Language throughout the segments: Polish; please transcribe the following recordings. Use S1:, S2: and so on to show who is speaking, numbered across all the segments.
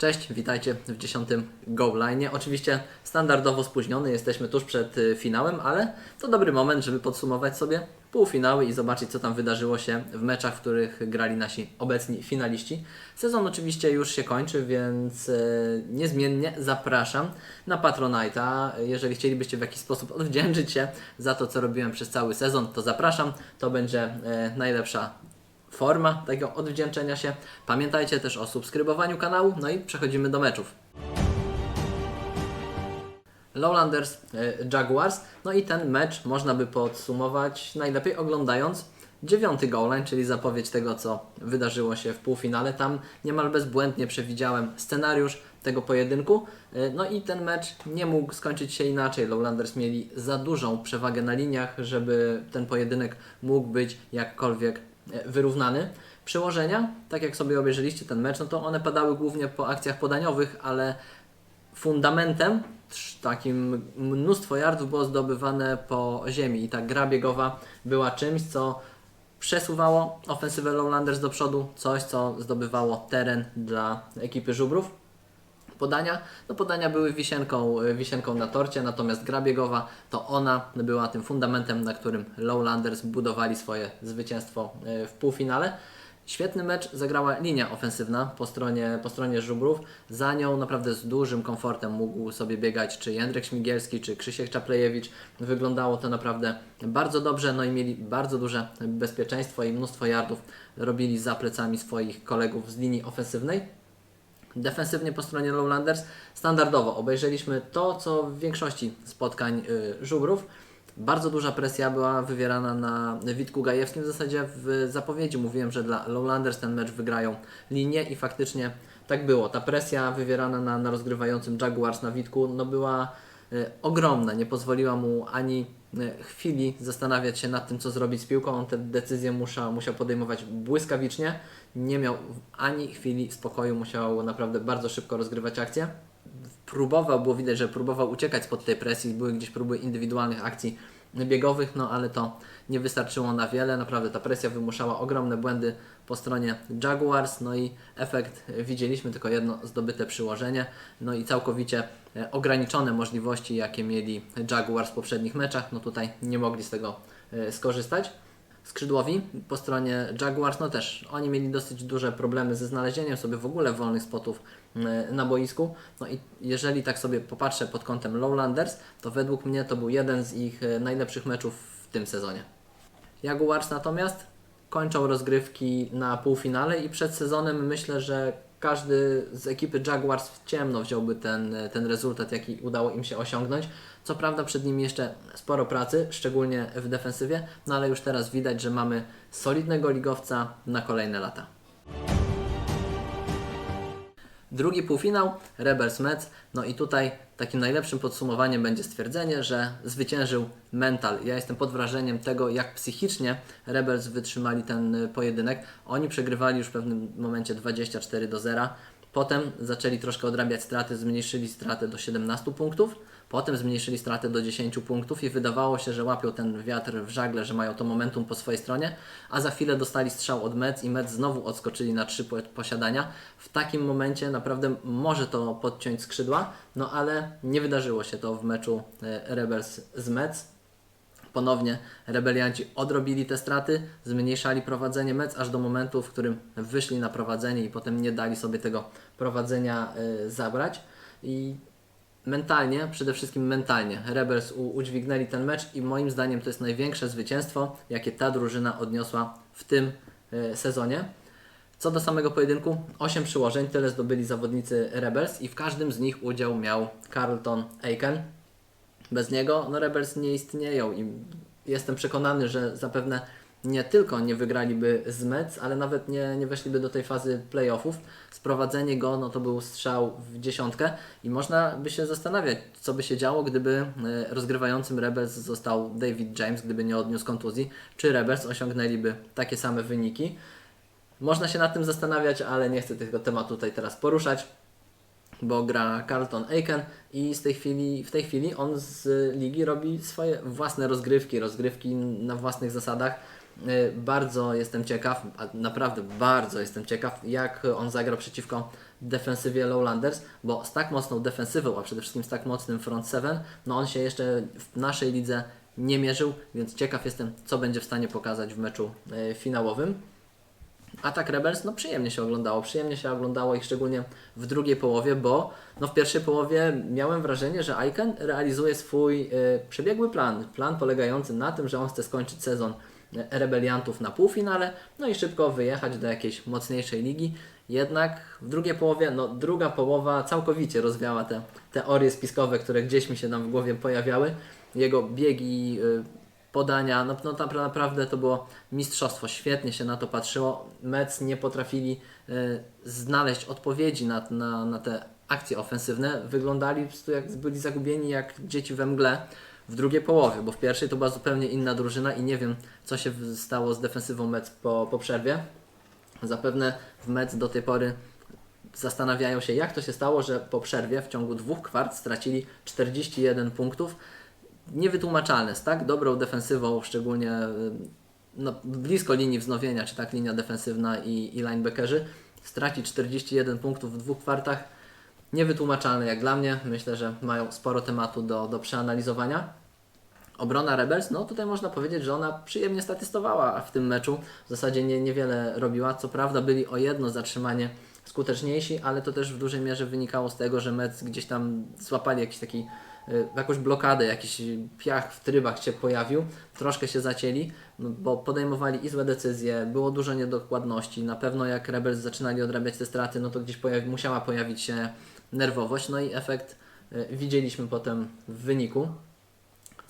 S1: Cześć, witajcie w 10 Go Line. Oczywiście standardowo spóźniony, jesteśmy tuż przed y, finałem, ale to dobry moment, żeby podsumować sobie półfinały i zobaczyć, co tam wydarzyło się w meczach, w których grali nasi obecni finaliści. Sezon oczywiście już się kończy, więc y, niezmiennie zapraszam na Patronite'a. Jeżeli chcielibyście w jakiś sposób odwdzięczyć się za to, co robiłem przez cały sezon, to zapraszam. To będzie y, najlepsza forma takiego odwdzięczenia się. Pamiętajcie też o subskrybowaniu kanału, no i przechodzimy do meczów. Lowlanders y, Jaguars, no i ten mecz można by podsumować najlepiej oglądając dziewiąty goal line, czyli zapowiedź tego, co wydarzyło się w półfinale. Tam niemal bezbłędnie przewidziałem scenariusz tego pojedynku. Y, No i ten mecz nie mógł skończyć się inaczej. Lowlanders mieli za dużą przewagę na liniach, żeby ten pojedynek mógł być jakkolwiek e, wyrównany. Przełożenia, tak jak sobie obejrzeliście ten mecz, no to one padały głównie po akcjach podaniowych, ale fundamentem takim mnóstwo yardów było zdobywane po ziemi i ta gra biegowa była czymś, co przesuwało ofensywę Lowlanders do przodu, coś, co zdobywało teren dla ekipy żubrów podania. No podania były wisienką, y, wisienką na torcie, natomiast gra biegowa to ona była tym fundamentem, na którym Lowlanders budowali swoje zwycięstwo y, w półfinale. Świetny mecz zagrała linia ofensywna po stronie, po stronie żubrów. Za nią naprawdę z dużym komfortem mógł sobie biegać czy Jędrek Śmigielski, czy Krzysiek Czaplejewicz. Wyglądało to naprawdę bardzo dobrze, no i mieli bardzo duże bezpieczeństwo i mnóstwo yardów robili za plecami swoich kolegów z linii ofensywnej. Defensywnie po stronie Lowlanders standardowo obejrzeliśmy to, co w większości spotkań y, żubrów. Bardzo duża presja była wywierana na Witku Gajewskim. W zasadzie w zapowiedzi mówiłem, że dla Lowlanders ten mecz wygrają linię i faktycznie tak było. Ta presja wywierana na, na rozgrywającym Jaguars na Witku no była y, ogromna. Nie pozwoliła mu ani chwili zastanawiać się nad tym, co zrobić z piłką. On te decyzje musiał, musiał podejmować błyskawicznie. Nie miał ani chwili spokoju, musiał naprawdę bardzo szybko rozgrywać akcję. Próbował, było widać, że próbował uciekać spod tej presji, były gdzieś próby indywidualnych akcji biegowych, no ale to nie wystarczyło na wiele. Naprawdę ta presja wymuszała ogromne błędy po stronie Jaguars, no i efekt widzieliśmy, tylko jedno zdobyte przyłożenie, no i całkowicie e, ograniczone możliwości, jakie mieli Jaguars w poprzednich meczach, no tutaj nie mogli z tego e, skorzystać. Skrzydłowi po stronie Jaguars, no też oni mieli dosyć duże problemy ze znalezieniem sobie w ogóle wolnych spotów e, na boisku. No i jeżeli tak sobie popatrzę pod kątem Lowlanders, to według mnie to był jeden z ich e, najlepszych meczów w tym sezonie. Jaguars natomiast kończą rozgrywki na półfinale i przed sezonem myślę, że każdy z ekipy Jaguars w ciemno wziąłby ten, ten rezultat, jaki udało im się osiągnąć. Co prawda przed nimi jeszcze sporo pracy, szczególnie w defensywie, no ale już teraz widać, że mamy solidnego ligowca na kolejne lata. Drugi półfinał, Rebels Mets. No i tutaj takim najlepszym podsumowaniem będzie stwierdzenie, że zwyciężył mental. Ja jestem pod wrażeniem tego, jak psychicznie Rebels wytrzymali ten y, pojedynek. Oni przegrywali już w pewnym momencie 24 do 0. Potem zaczęli troszkę odrabiać straty, zmniejszyli stratę do 17 punktów. Potem zmniejszyli stratę do 10 punktów i wydawało się, że łapią ten wiatr w żagle, że mają to momentum po swojej stronie, a za chwilę dostali strzał od Mets i Mets znowu odskoczyli na trzy po- posiadania. W takim momencie naprawdę może to podciąć skrzydła, no ale nie wydarzyło się to w meczu e, Rebels z Mets. Ponownie rebelianci odrobili te straty, zmniejszali prowadzenie Mets aż do momentu, w którym wyszli na prowadzenie i potem nie dali sobie tego prowadzenia y, zabrać. I mentalnie, przede wszystkim mentalnie, Rebels udźwignęli ten mecz i moim zdaniem to jest największe zwycięstwo, jakie ta drużyna odniosła w tym y, sezonie. Co do samego pojedynku, 8 przyłożeń, tyle zdobyli zawodnicy Rebels i w każdym z nich udział miał Carlton Aiken. Bez niego no Rebels nie istnieją i jestem przekonany, że zapewne nie tylko nie wygraliby z Mets, ale nawet nie, nie weszliby do tej fazy playoffów. Sprowadzenie go no to był strzał w dziesiątkę i można by się zastanawiać, co by się działo, gdyby e, rozgrywającym Rebels został David James, gdyby nie odniósł kontuzji, czy Rebels osiągnęliby takie same wyniki. Można się nad tym zastanawiać, ale nie chcę tego tematu tutaj teraz poruszać bo gra Carlton Aiken i z tej chwili, w tej chwili on z ligi robi swoje własne rozgrywki, rozgrywki na własnych zasadach. Y, Bardzo jestem ciekaw, naprawdę bardzo jestem ciekaw, jak on zagra przeciwko defensywie Lowlanders, bo z tak mocną defensywą, a przede wszystkim z tak mocnym front seven, no on się jeszcze w naszej lidze nie mierzył, więc ciekaw jestem, co będzie w stanie pokazać w meczu y, finałowym. Atak Rebels, no przyjemnie się oglądało, przyjemnie się oglądało ich szczególnie w drugiej połowie, bo no w pierwszej połowie miałem wrażenie, że Icon realizuje swój y, przebiegły plan, plan polegający na tym, że on chce skończyć sezon rebeliantów na półfinale, no i szybko wyjechać do jakiejś mocniejszej ligi. Jednak w drugiej połowie, no druga połowa całkowicie rozwiała te teorie spiskowe, które gdzieś mi się tam w głowie pojawiały. Jego biegi, y, podania, no, no tam naprawdę to było mistrzostwo, świetnie się na to patrzyło. Mets nie potrafili y, znaleźć odpowiedzi na, na, na te akcje ofensywne. Wyglądali po prostu jak byli zagubieni jak dzieci we mgle w drugiej połowie, bo w pierwszej to była zupełnie inna drużyna i nie wiem, co się stało z defensywą Mets po, po przerwie. Zapewne w Mets do tej pory zastanawiają się, jak to się stało, że po przerwie w ciągu dwóch kwart stracili 41 punktów. Niewytłumaczalne z tak dobrą defensywą, szczególnie y, no, blisko linii wznowienia, czy tak linia defensywna i, i linebackerzy, stracić 41 punktów w dwóch kwartach. Niewytłumaczalne jak dla mnie. Myślę, że mają sporo tematu do, do przeanalizowania. Obrona Rebels, no tutaj można powiedzieć, że ona przyjemnie statystowała w tym meczu. W zasadzie nie, niewiele robiła. Co prawda byli o jedno zatrzymanie skuteczniejsi, ale to też w dużej mierze wynikało z tego, że Mets gdzieś tam złapali jakiś taki y, jakąś blokadę, jakiś piach w trybach się pojawił, troszkę się zacięli, no, bo podejmowali i złe decyzje, było dużo niedokładności. Na pewno jak Rebels zaczynali odrabiać te straty, no to gdzieś pojawi, musiała pojawić się nerwowość, no i efekt y, widzieliśmy potem w wyniku.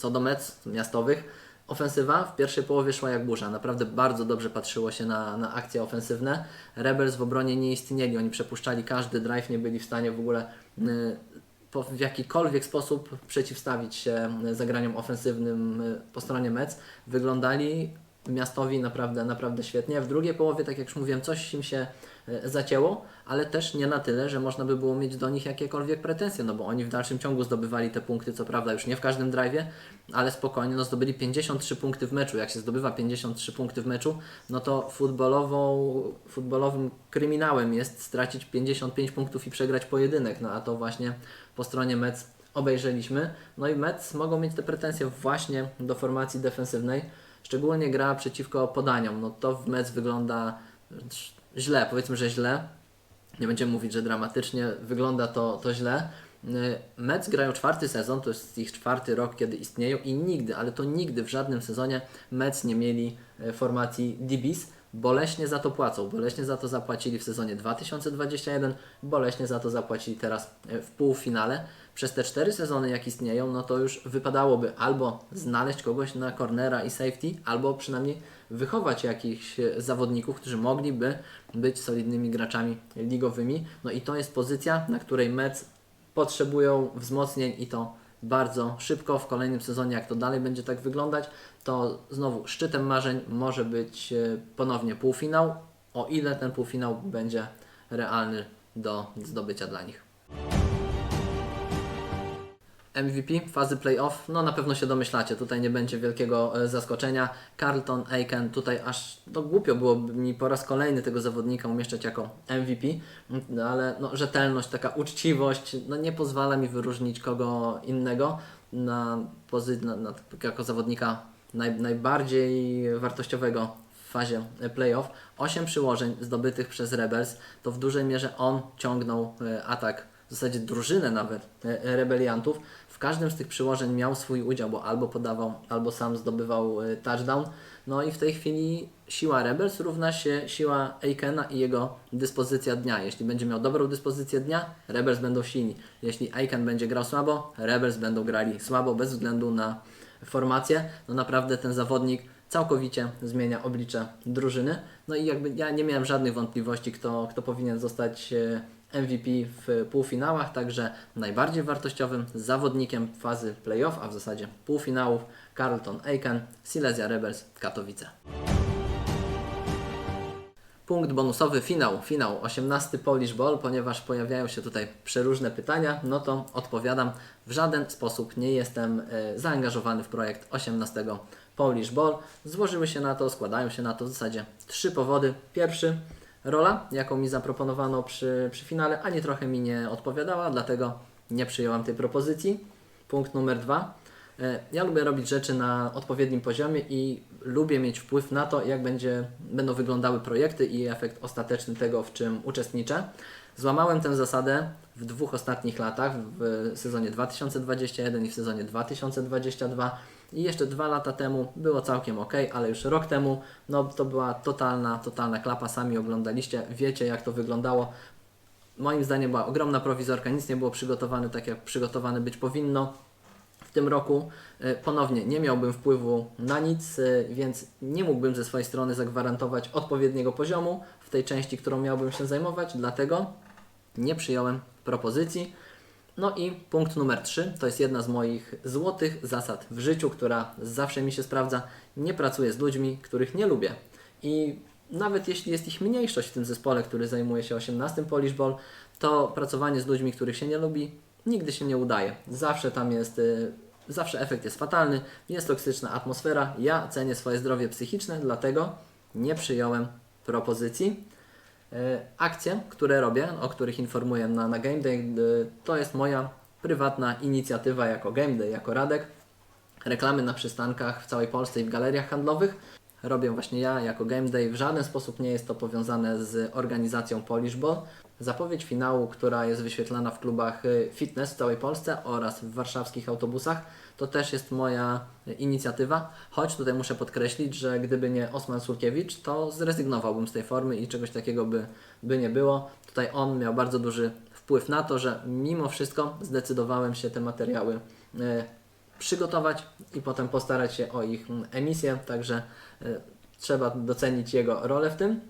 S1: Co do mecz miastowych, ofensywa w pierwszej połowie szła jak burza. Naprawdę bardzo dobrze patrzyło się na, na akcje ofensywne. Rebels w obronie nie istnieli, oni przepuszczali każdy drive, nie byli w stanie w ogóle y, w jakikolwiek sposób przeciwstawić się y, zagraniom ofensywnym y, po stronie Mets. Wyglądali miastowi naprawdę, naprawdę świetnie. W drugiej połowie, tak jak już mówiłem, coś im się y, zacięło, ale też nie na tyle, że można by było mieć do nich jakiekolwiek pretensje, no bo oni w dalszym ciągu zdobywali te punkty, co prawda już nie w każdym drive'ie, ale spokojnie, no zdobyli 53 punkty w meczu. Jak się zdobywa 53 punkty w meczu, no to futbolową, futbolowym kryminałem jest stracić 55 punktów i przegrać pojedynek, no a to właśnie po stronie Mets obejrzeliśmy. No i Mets mogą mieć te pretensje właśnie do formacji defensywnej, szczególnie gra przeciwko podaniom. No to w Mets wygląda źle, powiedzmy, że źle. Nie będziemy mówić, że dramatycznie, wygląda to, to źle. Y, Mets grają czwarty sezon, to jest ich czwarty rok, kiedy istnieją i nigdy, ale to nigdy w żadnym sezonie Mets nie mieli y, formacji DBs. Boleśnie za to płacą, boleśnie za to zapłacili w sezonie 2021, boleśnie za to zapłacili teraz y, w półfinale. Przez te cztery sezony, jak istnieją, no to już wypadałoby albo znaleźć kogoś na cornera i safety, albo przynajmniej wychować jakichś e, zawodników, którzy mogliby być solidnymi graczami ligowymi. No i to jest pozycja, na której Mets potrzebują wzmocnień i to bardzo szybko w kolejnym sezonie, jak to dalej będzie tak wyglądać, to znowu szczytem marzeń może być e, ponownie półfinał, o ile ten półfinał będzie realny do zdobycia dla nich. MVP fazy playoff, no na pewno się domyślacie, tutaj nie będzie wielkiego e, zaskoczenia. Carlton Aiken, tutaj aż no głupio byłoby mi po raz kolejny tego zawodnika umieszczać jako MVP, no, ale no, rzetelność, taka uczciwość, no nie pozwala mi wyróżnić kogo innego na, pozy- na, na, jako zawodnika naj, najbardziej wartościowego w fazie playoff. 8 przyłożeń zdobytych przez Rebels, to w dużej mierze on ciągnął e, atak, w zasadzie drużynę nawet e, rebeliantów. Każdym z tych przyłożeń miał swój udział, bo albo podawał, albo sam zdobywał e, touchdown. No i w tej chwili siła Rebels równa się siła Aikena i jego dyspozycja dnia. Jeśli będzie miał dobrą dyspozycję dnia, Rebels będą silni. Jeśli Aiken będzie grał słabo, Rebels będą grali słabo bez względu na formację. No naprawdę ten zawodnik całkowicie zmienia oblicze drużyny. No i jakby ja nie miałem żadnych wątpliwości, kto, kto powinien zostać e, MVP w półfinałach, także najbardziej wartościowym zawodnikiem fazy playoff, a w zasadzie półfinałów Carlton Aiken, Silesia Rebels Katowice. Punkt bonusowy finał, finał 18 Polish Ball, ponieważ pojawiają się tutaj przeróżne pytania, no to odpowiadam, w żaden sposób nie jestem e, zaangażowany w projekt 18 Polish Ball. Złożyły się na to, składają się na to w zasadzie trzy powody. Pierwszy, rola, jaką mi zaproponowano przy, przy finale, ani trochę mi nie odpowiadała, dlatego nie przyjąłem tej propozycji. Punkt numer dwa. E, Ja lubię robić rzeczy na odpowiednim poziomie i lubię mieć wpływ na to, jak będzie, będą wyglądały projekty i efekt ostateczny tego, w czym uczestniczę. Złamałem tę zasadę w dwóch ostatnich latach, w sezonie 2021 i w sezonie 2022. I jeszcze dwa lata temu było całkiem ok, ale już rok temu no, to była totalna, totalna klapa. Sami oglądaliście, wiecie jak to wyglądało. Moim zdaniem była ogromna prowizorka, nic nie było przygotowane tak, jak przygotowane być powinno. W tym roku e, ponownie nie miałbym wpływu na nic, e, więc nie mógłbym ze swojej strony zagwarantować odpowiedniego poziomu w tej części, którą miałbym się zajmować, dlatego nie przyjąłem propozycji. No i punkt numer 3 to jest jedna z moich złotych zasad w życiu, która zawsze mi się sprawdza. Nie pracuję z ludźmi, których nie lubię. I nawet jeśli jest ich mniejszość w tym zespole, który zajmuje się 18 Polish Ball, to pracowanie z ludźmi, których się nie lubi, nigdy się nie udaje. Zawsze tam jest, y, zawsze efekt jest fatalny, jest toksyczna atmosfera. Ja cenię swoje zdrowie psychiczne, dlatego nie przyjąłem propozycji. E, Akcje, które robię, o których informuję na, na Game Day, y, to jest moja prywatna inicjatywa jako Game Day, jako Radek. Reklamy na przystankach w całej Polsce i w galeriach handlowych robię właśnie ja jako Game Day. W żaden sposób nie jest to powiązane z organizacją Polish. Zapowiedź finału, która jest wyświetlana w klubach y, fitness w całej Polsce oraz w warszawskich autobusach, to też jest moja inicjatywa. Choć tutaj muszę podkreślić, że gdyby nie Osman Surkiewicz, to zrezygnowałbym z tej formy i czegoś takiego by, by nie było. Tutaj on miał bardzo duży wpływ na to, że mimo wszystko zdecydowałem się te materiały y, przygotować i potem postarać się o ich emisję, także y, trzeba docenić jego rolę w tym.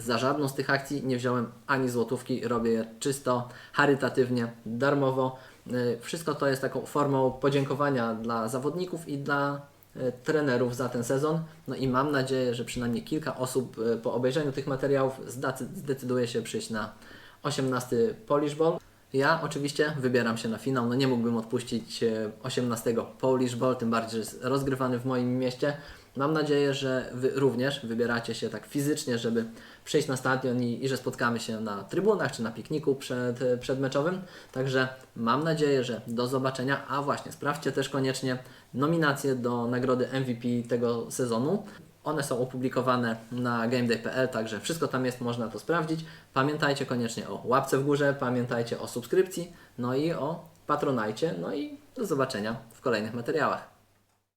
S1: Za żadną z tych akcji nie wziąłem ani złotówki, robię je czysto, charytatywnie, darmowo. Y, Wszystko to jest taką formą podziękowania dla zawodników i dla y, trenerów za ten sezon. No i mam nadzieję, że przynajmniej kilka osób y, po obejrzeniu tych materiałów zdecyduje się przyjść na 18 Polish Ball. Ja oczywiście wybieram się na finał, no nie mógłbym odpuścić e, 18 Polish Ball, tym bardziej, że jest rozgrywany w moim mieście. Mam nadzieję, że Wy również wybieracie się tak fizycznie, żeby przyjść na stadion i, i że spotkamy się na trybunach czy na pikniku przed, przedmeczowym. Także mam nadzieję, że do zobaczenia. A właśnie, sprawdźcie też koniecznie nominacje do nagrody MVP tego sezonu. One są opublikowane na gameday.pl, także wszystko tam jest, można to sprawdzić. Pamiętajcie koniecznie o łapce w górze, pamiętajcie o subskrypcji, no i o patronajcie, no i do zobaczenia w kolejnych materiałach.